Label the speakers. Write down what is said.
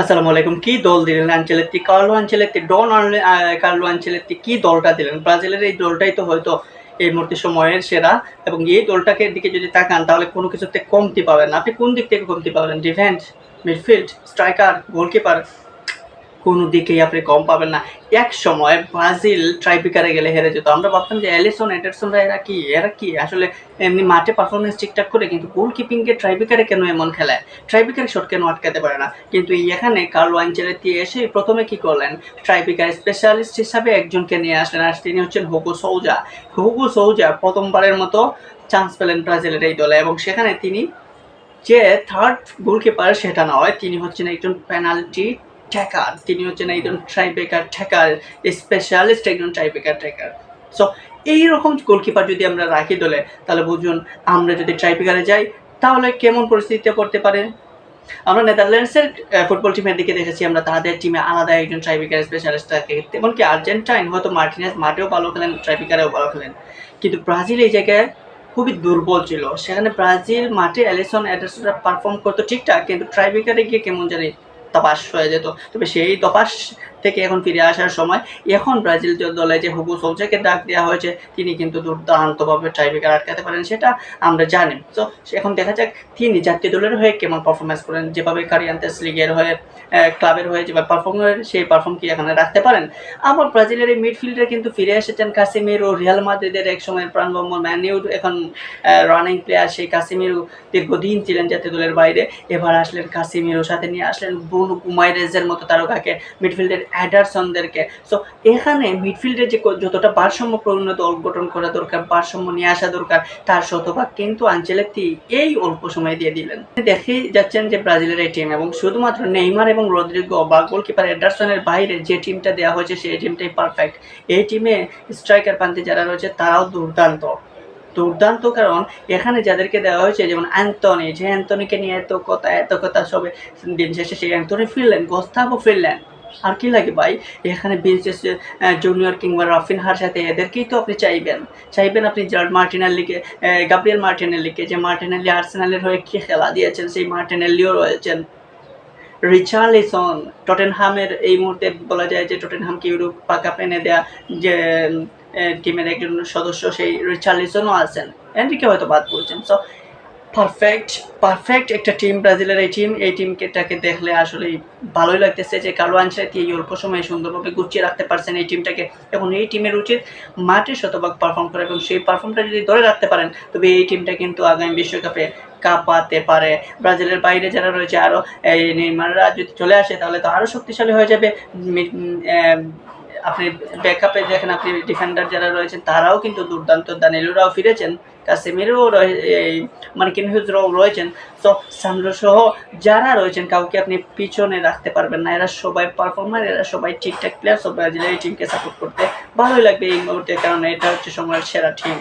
Speaker 1: আসসালামু আলাইকুম, কি দল দিলেন আঞ্চলেত্তি? কার্লো আঞ্চলেত্তি, ডন কার্লো আঞ্চলেত্তি, কি দলটা দিলেন? ব্রাজিলের এই দলটাই তো হয়তো এই মুহূর্তে সময়ের সেরা এবং এই দলটাকে দিকে যদি তাকান, তাহলে কোনো কিছুতে কমতি পাবেন আপনি কোন দিক থেকে কমতি পাবেন? Defence, midfield, striker, goalkeeper? কোনো দিকেই আপনি কম পাবেন না। এক সময় ব্রাজিল ট্রাইপিকারে গেলে হেরে যেত। আমরা ভাবতাম যে অ্যালিসন এডারসনরা এরা কি? এরা কি? আসলে এমনি মাঠে পারফরমেন্স ঠিকঠাক করে কিন্তু গোল কিপিংকে ট্রাইপিকারে কেন এমন খেলায়? ট্রাইপিকার শট কেন আটকাতে পারে না? কিন্তু এখানে কার্লো আঞ্চেলেতি এসে প্রথমে কি করলেন? ট্রাইপিকার স্পেশালিস্ট হিসাবে একজনকে নিয়ে আসলেন আর তিনি হচ্ছেন হুগো সৌজা। হুগো সৌজা প্রথমবারের মতো চান্স পেলেন ব্রাজিলের এই দলে এবং সেখানে তিনি যে থার্ড গোলকিপার সেটা নয়, তিনি হচ্ছেন একজন পেনাল্টি ট্যাকার তিনি হচ্ছেন একজন ট্রাইবেকার ট্যাকার স্পেশালিস্ট একজন ট্রাইবেকার ট্যাকার সো এইরকম গোলকিপার যদি আমরা রাখি দলে, তাহলে বুঝুন আমরা যদি ট্রাইবেকারে যাই, তাহলে কেমন পরিস্থিতিতে পড়তে পারে? আমরা নেদারল্যান্ডসের ফুটবল টিমের দিকে দেখেছি, আমরা তাদের টিমে আলাদা একজন ট্রাইবেকার স্পেশালিস্ট থাকে। এমনকি আর্জেন্টাইন হয়তো মার্টিনেস মাঠেও ভালো খেলেন ট্রাইবেকারেও ভালো খেলেন। কিন্তু ব্রাজিল এই জায়গায় খুবই দুর্বল ছিল। সেখানে ব্রাজিল মাঠে অ্যালিসন অ্যাডারসনরা পারফর্ম করতো ঠিকঠাক, কিন্তু ট্রাইবেকারে গিয়ে কেমন জানি তপাস হয়ে যেত। তবে সেই তপাস থেকে এখন ফিরে আসার সময় এখন ব্রাজিল দলে যে হুগু সৌজাকে ডাক দেওয়া হয়েছে, তিনি কিন্তু দুর্দান্তভাবে ট্রাইবেকার আটকাতে পারেন, সেটা আমরা জানি। তো এখন দেখা যাক তিনি জাতীয় দলের হয়ে কেমন পারফরমেন্স করেন, যেভাবে কারিয়ান্তেস লিগের হয়ে ক্লাবের হয়ে যেভাবে পারফর্ম করেন, সেই পারফর্ম কি এখানে রাখতে পারেন? আবার ব্রাজিলের এই মিডফিল্ডে কিন্তু ফিরে এসেছেন কাসিমির ও রিয়াল মাদ্রিদের এক সময়ের প্রাণবম্ব ম্যানিউ এখন রানিং প্লেয়ার সেই কাসিমিরও দীর্ঘদিন ছিলেন জাতীয় দলের বাইরে, এবার আসলেন কাসিমিরও সাথে নিয়ে আসলেন বুনু কুমাইরেজের মতো তারকাকে মিডফিল্ডের অ্যাডারসনদেরকে। সো এখানে মিডফিল্ডে যে যতটা ভারসাম্যপূর্ণ দল গঠন করা দরকার, ভারসাম্য নিয়ে আসা দরকার, তার শতভাগ কিন্তু আঞ্চেলেত্তি এই অল্প সময় দিয়ে দিলেন। দেখেই যাচ্ছেন যে ব্রাজিলের এই টিম এবং শুধুমাত্র নেইমার এবং রদ্রিগো বা গোলকিপার অ্যাডারসনের বাইরে যে টিমটা দেওয়া হয়েছে, সেই টিমটাই পারফেক্ট এই টিমে স্ট্রাইকার প্রান্তে যারা রয়েছে, তারাও দুর্দান্ত। দুর্দান্ত, কারণ এখানে যাদেরকে দেওয়া হয়েছে, যেমন অ্যান্টনি যে অ্যান্টনিকে নিয়ে এত কথা এত কথা সবে দিন শেষে, সেই অ্যান্টনি ফিরলেন গোস্তাবো ফিরলেন। আর কি লাগে ভাই? এখানে বিনসেস জুনিয়র কিংবা রাফিনহার সাথে এদেরকেই তো আপনি চাইবেন। চাইবেন আপনি জার্ড মার্টিনাল্লিকে গাব্রিয়েল মার্টিনাল্লিকে যে মার্টিনাল্লি আর্সেনালের হয়ে কি খেলা দিয়েছেন, সেই মার্টিনাল্লিও রয়েছেন। রিচার্লিসন, টটেনহামের এই মুহূর্তে বলা যায় যে টটেনহামকে ইউরোপ পাকা পেনে দেয়া, যে টিমের একজন সদস্য সেই রিচার্লিসনও আছেন। এনরিকে হয়তো বাদ করেছেন সো পারফেক্ট পারফেক্ট একটা টিম ব্রাজিলের এই টিম এই টিমকেটাকে দেখলে আসলে ভালোই লাগতেছে যে কালো আনসারিতে এই অল্প সময়ে সুন্দরভাবে গুছিয়ে রাখতে পারছেন এই টিমটাকে এবং এই টিমের উচিত মাঠে শতভাগ পারফর্ম করা এবং সেই পারফর্মটা যদি ধরে রাখতে পারেন, তবে এই টিমটা কিন্তু আগামী বিশ্বকাপে কাঁপাতে পারে। ব্রাজিলের বাইরে যারা রয়েছে আরও এই নেইমাররা যদি চলে আসে, তাহলে তো আরও শক্তিশালী হয়ে যাবে। ব্যাকআপে দেখেন আপনি ডিফেন্ডার যারা রয়েছেন, তারাও কিন্তু দুর্দান্ত দানিলুরাও ফিরেছেন, কাসেমিরও মার্কিন হিউজরাও রয়েছেন। তো সামর সহ যারা রয়েছেন, কাউকে আপনি পিছনে রাখতে পারবেন না। এরা সবাই পারফর্মার এরা সবাই ঠিকঠাক প্লেয়ার সব ব্রাজিলের এই টিমকে সাপোর্ট করতে ভালোই লাগবে এই মুহূর্তে, কারণ এটা হচ্ছে সময়ের সেরা টিম